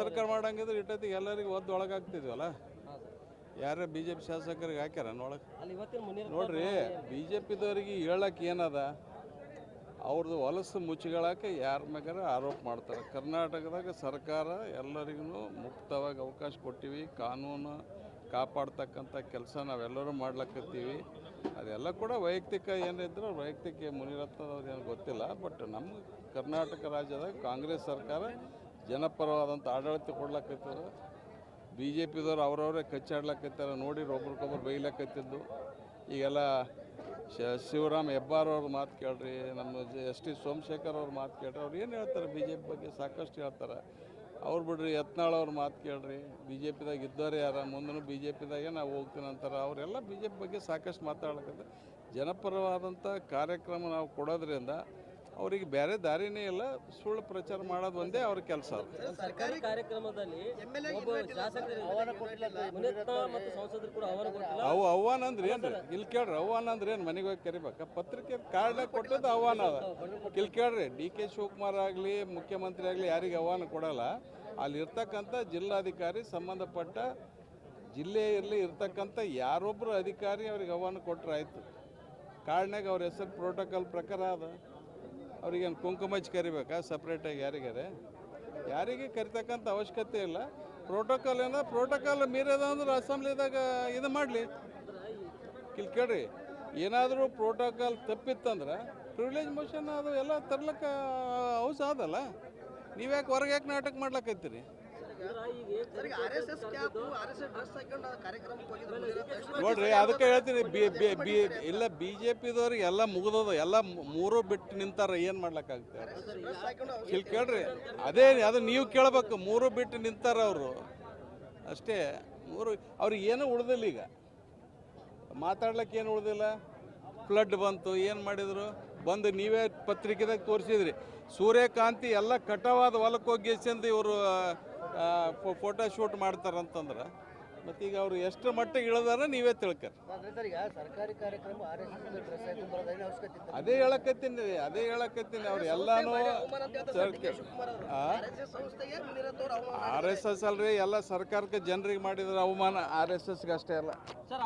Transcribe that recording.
ಸರ್ಕಾರ ಮಾಡಂಗಿದ್ರೆ ಇಟ್ಟೈತಿ ಎಲ್ಲರಿಗೂ ಒದ್ದು ಒಳಗಾಗ್ತಿದ್ವಲ್ಲ? ಯಾರೇ ಬಿ ಜೆ ಪಿ ಶಾಸಕರಿಗೆ ಹಾಕ್ಯಾರ ನೋಡಕ್ ನೋಡ್ರಿ ಬಿ ಜೆ ಪಿದವ್ರಿಗೆ ಹೇಳಕ್ಕೆ ಏನದ? ಅವ್ರದ್ದು ಹೊಲಸು ಮುಚ್ಚಿಗಳಕ್ಕೆ ಯಾರ ಮ್ಯಾಗಾರ ಆರೋಪ ಮಾಡ್ತಾರೆ. ಕರ್ನಾಟಕದಾಗ ಸರ್ಕಾರ ಎಲ್ಲರಿಗೂ ಮುಕ್ತವಾಗಿ ಅವಕಾಶ ಕೊಟ್ಟಿವಿ. ಕಾನೂನು ಕಾಪಾಡ್ತಕ್ಕಂಥ ಕೆಲಸ ನಾವೆಲ್ಲರೂ ಮಾಡ್ಲಕ್ಕತ್ತೀವಿ ಅದೆಲ್ಲ ಕೂಡ ವೈಯಕ್ತಿಕ ಏನಿದ್ರು ವೈಯಕ್ತಿಕ ಮುನಿರತ್ನದವ್ರು ಏನು ಗೊತ್ತಿಲ್ಲ. ಬಟ್ ನಮ್ಮ ಕರ್ನಾಟಕ ರಾಜ್ಯದಾಗ ಕಾಂಗ್ರೆಸ್ ಸರ್ಕಾರ ಜನಪರವಾದಂಥ ಆಡಳಿತ ಕೊಡ್ಲಕ್ಕತ್ತದ ಬಿ ಜೆ ಪಿದವ್ರು ಅವ್ರವರೇ ಕಚ್ಚಾಡ್ಲಕ್ಕತ್ತಾರ ನೋಡಿ ಒಬ್ರಿಗೊಬ್ರು ಬೈಲಾಕೈತಿದ್ದು ಈಗೆಲ್ಲ ಶ ಶಿವರಾಮ್ ಹೆಬ್ಬಾರ್ ಅವ್ರ ಮಾತು ಕೇಳ್ರಿ, ನಮ್ಮ ಎಸ್ ಟಿ ಸೋಮಶೇಖರ್ ಅವ್ರ ಮಾತು ಕೇಳ್ರಿ, ಅವ್ರು ಏನು ಹೇಳ್ತಾರೆ ಬಿ ಜೆ ಪಿ ಬಗ್ಗೆ ಸಾಕಷ್ಟು ಹೇಳ್ತಾರೆ. ಅವ್ರು ಬಿಡ್ರಿ ಯತ್ನಾಳ್ ಅವ್ರ ಮಾತು ಕೇಳ್ರಿ ಬಿ ಜೆ ಪಿದಾಗ ಇದ್ದವ್ರು ಯಾರ ಮುಂದೂ ಬಿ ಜೆ ಪಿದಾಗೆ ನಾವು ಹೋಗ್ತೀನಿ ಅಂತಾರೆ. ಅವರೆಲ್ಲ ಬಿ ಜೆ ಪಿ ಬಗ್ಗೆ ಸಾಕಷ್ಟು ಮಾತಾಡ್ಲಿಕ್ಕೆ ಜನಪರವಾದಂಥ ಕಾರ್ಯಕ್ರಮ ನಾವು ಕೊಡೋದ್ರಿಂದ ಅವರಿಗೆ ಬೇರೆ ದಾರಿನೇ ಇಲ್ಲ. ಸುಳ್ಳು ಪ್ರಚಾರ ಮಾಡೋದು ಒಂದೇ ಅವ್ರ ಕೆಲಸ. ಸರ್ಕಾರಿ ಕಾರ್ಯಕ್ರಮದಲ್ಲಿ ಒಬ್ಬ ಶಾಸಕರು ಮುನಿರತ್ನ ಮತ್ತು ಸಂಸದರು ಕೂಡ ಆಹ್ವಾನ ಕೊಟ್ಟಿಲ್ಲ. ಅವು ಆಹ್ವಾನ ಅಂದ್ರೆ ಏನ್ರಿ? ಇಲ್ಲಿ ಕೇಳ್ರಿ ಆಹ್ವಾನ ಅಂದ್ರೆ ಏನು ಮನೆಗೆ ಹೋಗಿ ಕರಿಬೇಕಾ? ಪತ್ರಿಕೆ ಕಾರ್ಡ್ ಕೊಟ್ಟದ್ದು ಆಹ್ವಾನ ಅದ. ಇಲ್ಲಿ ಕೇಳ್ರಿ ಡಿ ಕೆ ಶಿವಕುಮಾರ್ ಆಗಲಿ ಮುಖ್ಯಮಂತ್ರಿ ಆಗಲಿ ಯಾರಿಗೆ ಆಹ್ವಾನ ಕೊಡಲ್ಲ. ಅಲ್ಲಿ ಇರ್ತಕ್ಕಂಥ ಜಿಲ್ಲಾಧಿಕಾರಿ ಸಂಬಂಧಪಟ್ಟ ಜಿಲ್ಲೆಯಲ್ಲಿ ಇರ್ತಕ್ಕಂಥ ಯಾರೊಬ್ಬರು ಅಧಿಕಾರಿ ಅವ್ರಿಗೆ ಆಹ್ವಾನ ಕೊಟ್ಟರೆ ಆಯಿತು. ಕಾರ್ಡ್ನಾಗ ಅವ್ರ ಹೆಸರು ಪ್ರೋಟೋಕಾಲ್ ಪ್ರಕಾರ ಅದ. ಅವ್ರಿಗೇನು ಕುಂಕುಮ ಹಚ್ಚಿ ಕರಿಬೇಕಾ? ಸಪ್ರೇಟಾಗಿ ಯಾರಿಗಾರೆ? ಯಾರಿಗೆ ಕರಿತಕ್ಕಂಥ ಅವಶ್ಯಕತೆ ಇಲ್ಲ. ಪ್ರೋಟೋಕಾಲ್ ಏನೋ ಪ್ರೋಟೋಕಾಲ್ ಮೀರದ ಅಂದ್ರೆ ಅಸೆಂಬ್ಲಿದಾಗ ಇದು ಮಾಡಲಿ. ಇಲ್ಲಿ ಕೇಳ್ರಿ, ಏನಾದರೂ ಪ್ರೋಟೋಕಾಲ್ ತಪ್ಪಿತ್ತಂದ್ರೆ ಪ್ರಿವಿಲೇಜ್ ಮೋಷನ್ ಅದು ಎಲ್ಲ ತರ್ಲಿಕ್ಕೆ ಹೌಸ್ ಆದಲ್ಲ. ನೀವ್ಯಾಕೆ ಹೊರಗೆ ಯಾಕೆ ನಾಟಕ ಮಾಡ್ಲಕ್ಕತ್ತೀರಿ ನೋಡ್ರಿ, ಅದಕ್ಕೆ ಹೇಳ್ತೀನಿ, ಬಿ ಬಿ ಇಲ್ಲ ಬಿ ಜೆ ಪಿದವ್ರಿಗೆ ಎಲ್ಲ ಮುಗಿದದ, ಎಲ್ಲ ಮೂರು ಬಿಟ್ಟು ನಿಂತಾರ ಏನು ಮಾಡ್ಲಕ್ಕಾಗುತ್ತೆ? ಇಲ್ಲಿ ಕೇಳ್ರಿ, ಅದೇ ಅದು ನೀವು ಕೇಳ್ಬೇಕು, ಮೂರು ಬಿಟ್ಟು ನಿಂತಾರ ಅವರು. ಅಷ್ಟೇ, ಮೂರು, ಅವ್ರಿಗೆ ಏನು ಉಳ್ದಿಲ್ಲ ಈಗ. ಮಾತಾಡ್ಲಿಕ್ಕೆ ಏನು ಉಳ್ದಿಲ್ಲ. ಫ್ಲಡ್ ಬಂತು, ಏನು ಮಾಡಿದ್ರು? ಬಂದು ನೀವೇ ಪತ್ರಿಕೆದಾಗ ತೋರಿಸಿದ್ರಿ. ಸೂರ್ಯಕಾಂತಿ ಎಲ್ಲ ಕಟವಾದ ಹೊಲಕ್ಕೆ ಹೋಗಿ ಇವರು ಫೋಟೋ ಶೂಟ್ ಮಾಡ್ತಾರಂತಂದ್ರೆ ಈಗ ಅವ್ರು ಎಷ್ಟು ಮಟ್ಟಿಗೆ ಇಳಿದಾರ ನೀವೇ ತಿಳ್ಕರಿ. ಅದೇ ಹೇಳಕತ್ತೀನಿ ರೀ ಅದೇ ಹೇಳಕತ್ತೀನಿ ಅವ್ರು ಎಲ್ಲಾನು ಆರ್ ಎಸ್ ಎಸ್ ಅಲ್ರಿ ಎಲ್ಲ ಸರ್ಕಾರಕ್ಕೆ ಜನರಿಗೆ ಮಾಡಿದ್ರೆ ಅವಮಾನ ಆರ್ ಎಸ್ ಎಸ್ಗೆ ಅಷ್ಟೇ ಅಲ್ಲ. ಸರ್